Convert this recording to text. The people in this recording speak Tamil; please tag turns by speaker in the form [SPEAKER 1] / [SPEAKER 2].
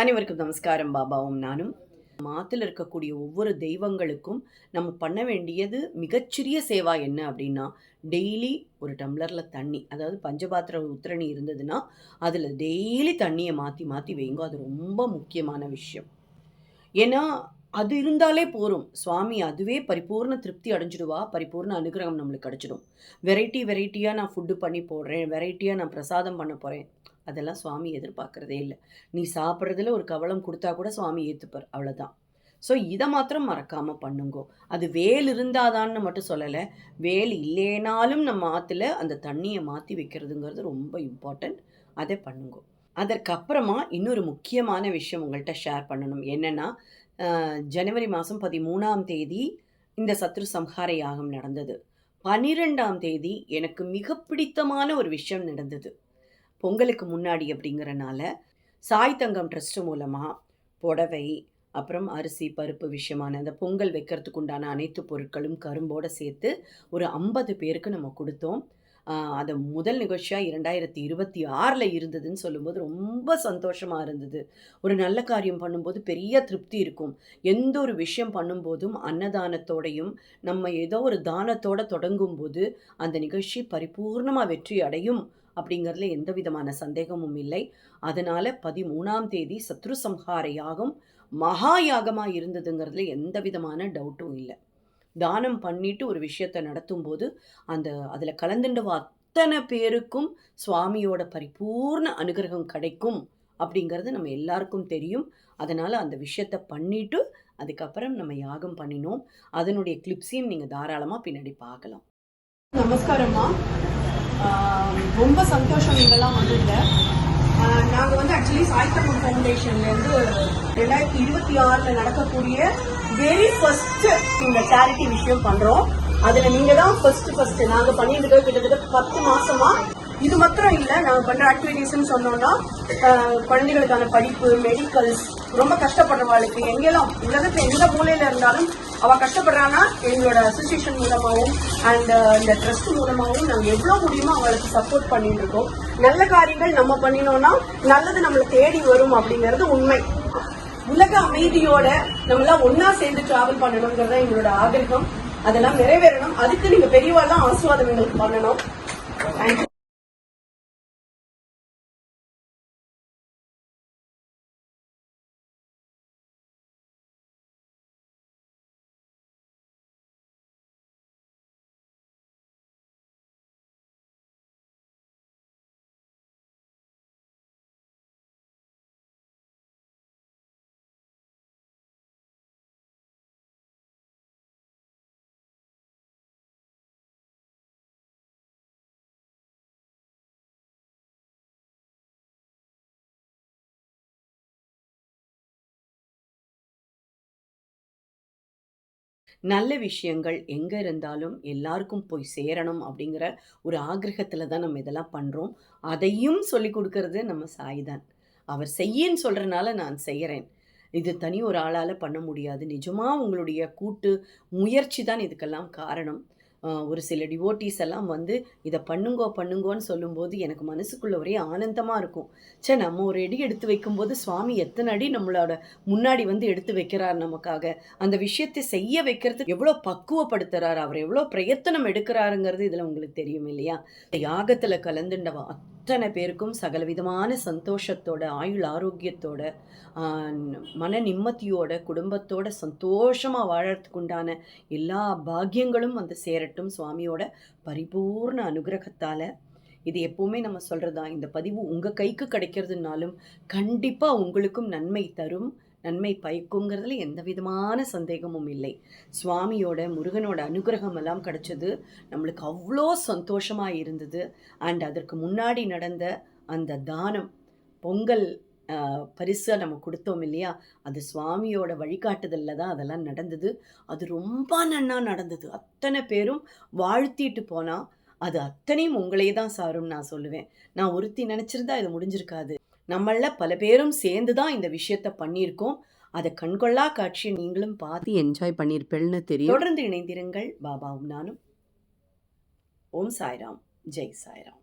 [SPEAKER 1] அனைவருக்கும் நமஸ்காரம் பாபாவும் நானும். மாத்தில் இருக்கக்கூடிய ஒவ்வொரு தெய்வங்களுக்கும் நம்ம பண்ண வேண்டியது மிகச்சிறிய சேவா என்ன அப்படின்னா டெய்லி ஒரு டம்ளரில் தண்ணி அதாவது பஞ்சபாத்திர உத்திரணி இருந்ததுன்னா அதில் டெய்லி தண்ணியை மாற்றி மாற்றி வைங்க. அது ரொம்ப முக்கியமான விஷயம். ஏன்னா அது இருந்தாலே போகும் சுவாமி அதுவே பரிபூர்ண திருப்தி அடைஞ்சிடுவா. பரிபூர்ண அனுகிரகம் நம்மளுக்கு கிடச்சிடும். வெரைட்டி வெரைட்டியாக நான் ஃபுட்டு பண்ணி போடுறேன். வெரைட்டியாக நான் பிரசாதம் பண்ண போகிறேன் அதெல்லாம் சுவாமி எதிர்பார்க்குறதே இல்லை. நீ சாப்பிட்றதுல ஒரு கவலம் கொடுத்தா கூட சுவாமி ஏற்றுப்பார் அவ்வளோதான் ஸோ இதை மாத்திரம் மறக்காமல் பண்ணுங்கோ. அது வேல் இருந்தாதான்னு மட்டும் சொல்லலை வேல் இல்லைனாலும் நம்ம ஆற்றுல அந்த தண்ணியை மாற்றி வைக்கிறதுங்கிறது ரொம்ப இம்பார்ட்டண்ட் அதை பண்ணுங்கோ. அதற்கப்புறமா இன்னொரு முக்கியமான விஷயம் உங்கள்கிட்ட ஷேர் பண்ணணும். என்னென்னா ஜனவரி மாதம் பதிமூணாம் தேதி இந்த சத்ரு சம்ஹார யாகம் நடந்தது. பனிரெண்டாம் தேதி எனக்கு மிக பிடித்தமான ஒரு விஷயம் நடந்தது. பொங்கலுக்கு முன்னாடி அப்படிங்கிறனால சாய் தங்கம் ட்ரஸ்ட் மூலமாக புடவை அப்புறம் அரிசி பருப்பு விஷயமான அந்த பொங்கல் வைக்கிறதுக்கு உண்டான அனைத்து பொருட்களும் கரும்போடு சேர்த்து ஒரு ஐம்பது பேருக்கு நம்ம கொடுத்தோம். அது முதல் நிகழ்ச்சியாக இரண்டாயிரத்தி இருபத்தி ஆறில் இருந்ததுன்னு சொல்லும்போது ரொம்ப சந்தோஷமாக இருந்தது. ஒரு நல்ல காரியம் பண்ணும்போது பெரிய திருப்தி இருக்கும். எந்த ஒரு விஷயம் பண்ணும்போதும் அன்னதானத்தோடையும் நம்ம ஏதோ ஒரு தானத்தோடு தொடங்கும் போது அந்த நிகழ்ச்சி பரிபூர்ணமாக வெற்றி அடையும். அப்படிங்கிறதுல எந்த விதமான சந்தேகமும் இல்லை. அதனால் பதிமூணாம் தேதி சத்ரு சம்ஹார யாகம் மகா யாகமாக இருந்ததுங்கிறதுல எந்த விதமான டவுட்டும் இல்லை. தானம் பண்ணிட்டு ஒரு விஷயத்தை நடத்தும் போது அந்த அதில் கலந்துண்டு அத்தனை பேருக்கும் சுவாமியோட பரிபூர்ண அனுகிரகம் கிடைக்கும் அப்படிங்கிறது நம்ம எல்லாருக்கும் தெரியும். அதனால் அந்த விஷயத்தை பண்ணிவிட்டு அதுக்கப்புறம் நம்ம யாகம் பண்ணினோம். அதனுடைய கிளிப்ஸையும் நீங்கள் தாராளமாக பின்னாடி பார்க்கலாம்.
[SPEAKER 2] நமஸ்காரம்மா. ரொம்ப சந்தோஷம் நீங்கள்லாம் வந்துருங்க நாங்கள் வந்து ஆக்சுவலி சாய்தமன் ஃபவுண்டேஷன்லேருந்து ரெண்டாயிரத்தி இருபத்தி ஆறில் நடக்கக்கூடிய வெரி ஃபர்ஸ்ட் இந்த சேரிட்டி விஷயம் பண்ணுறோம் அதில் நீங்கள் தான் ஃபர்ஸ்ட் ஃபர்ஸ்ட் நாங்கள் பண்ணிட்டு கிட்டத்தட்ட பத்து மாசமா இது மாத்திரம் இல்லை நாங்கள் பண்ணுற ஆக்டிவிட்டிஸ்ன்னு சொன்னோம்னா குழந்தைகளுக்கான படிப்பு மெடிக்கல்ஸ் ரொம்ப கஷ்டப்படுறவாளுக்கு எங்கெல்லாம் உலகத்துல எந்த மூலையில இருந்தாலும் அவ கஷ்டப்படுறான்னா எங்களோட அசோசியேஷன் மூலமாகவும் அண்ட் இந்த ட்ரஸ்ட் மூலமாகவும் நாங்கள் எவ்வளோ முடியுமோ அவளுக்கு சப்போர்ட் பண்ணிட்டு இருக்கோம். நல்ல காரியங்கள் நம்ம பண்ணினோம்னா நல்லது நம்மளை தேடி வரும் அப்படிங்கிறது உண்மை. உலக அமைதியோட நம்மளாம் ஒன்னா சேர்ந்து டிராவல் பண்ணணுங்கிறத எங்களோட ஆகிரகம் அதெல்லாம் நிறைவேறணும். அதுக்கு நீங்க பெரியவாள்லாம் ஆசுவாதம் எங்களுக்கு பண்ணணும். தேங்க்யூ
[SPEAKER 1] நல்ல விஷயங்கள் எங்கே இருந்தாலும் எல்லாருக்கும் போய் சேரணும் அப்படிங்கிற ஒரு ஆக்கிரகத்தில் தான் நம்ம இதெல்லாம் பண்ணுறோம் அதையும் சொல்லி கொடுக்கறது நம்ம சாய் தான் அவர் செய்யன்னு சொல்கிறனால நான் செய்கிறேன் இது தனி ஒரு ஆளால் பண்ண முடியாது. நிஜமாக உங்களுடைய கூட்டு முயற்சி தான் இதுக்கெல்லாம் காரணம். ஒரு சில டிவோட்டிஸ் எல்லாம் வந்து இதை பண்ணுங்கோ பண்ணுங்கோன்னு சொல்லும்போது எனக்கு மனசுக்குள்ள ஒரே ஆனந்தமாக இருக்கும். சே நம்ம ஒரு அடி எடுத்து வைக்கும்போது சுவாமி எத்தனை அடி நம்மளோட முன்னாடி வந்து எடுத்து வைக்கிறார் நமக்காக? அந்த விஷயத்தை செய்ய வைக்கிறது எவ்வளோ பக்குவப்படுத்துறாரு? அவர் எவ்வளோ பிரயத்தனம் எடுக்கிறாருங்கிறது இதில் உங்களுக்கு தெரியும் இல்லையா? இந்த யாகத்தில் கலந்துண்டவா? அத்தனை பேருக்கும் சகலவிதமான சந்தோஷத்தோட ஆயுள் ஆரோக்கியத்தோட மன நிம்மதியோட குடும்பத்தோட சந்தோஷமாக வாழறதுக்கு உண்டான எல்லா பாக்கியங்களும் வந்து சேரட்டும் சுவாமியோட பரிபூர்ண அனுகிரகத்தால். இது எப்போவுமே நம்ம சொல்கிறது தான் இந்த பதிவு உங்கள் கைக்கு கிடைக்கிறதுனாலும் கண்டிப்பாக உங்களுக்கும் நன்மை தரும். நன்மை பயக்குங்கிறதுல எந்த விதமான சந்தேகமும் இல்லை. சுவாமியோட முருகனோட அனுகிரகம் எல்லாம் கிடச்சது. நம்மளுக்கு அவ்வளோ சந்தோஷமாக இருந்தது. அண்ட் அதற்கு முன்னாடி நடந்த அந்த தானம் பொங்கல் பரிசாக நம்ம கொடுத்தோம் இல்லையா? அது சுவாமியோட வழிகாட்டுதலில் தான் அதெல்லாம் நடந்தது. அது ரொம்ப நன்னா நடந்தது. அத்தனை பேரும் வாழ்த்திட்டு போனால் அது அத்தனையும் உங்களே தான் சாரும் நான் சொல்லுவேன். நான் ஒருத்தி நினச்சிருந்தா இது முடிஞ்சிருக்காது. நம்மள பல பேரும் சேர்ந்து தான் இந்த விஷயத்த பண்ணியிருக்கோம். அதை கண்கொள்ளா காட்சியை நீங்களும் பார்த்து என்ஜாய் பண்ணியிருப்பேன்னு தெரியும். தொடர்ந்து இணைந்திருங்கள். பாபாவும் நானும். ஓம் சாய்ராம். ஜெய் சாய்ராம்.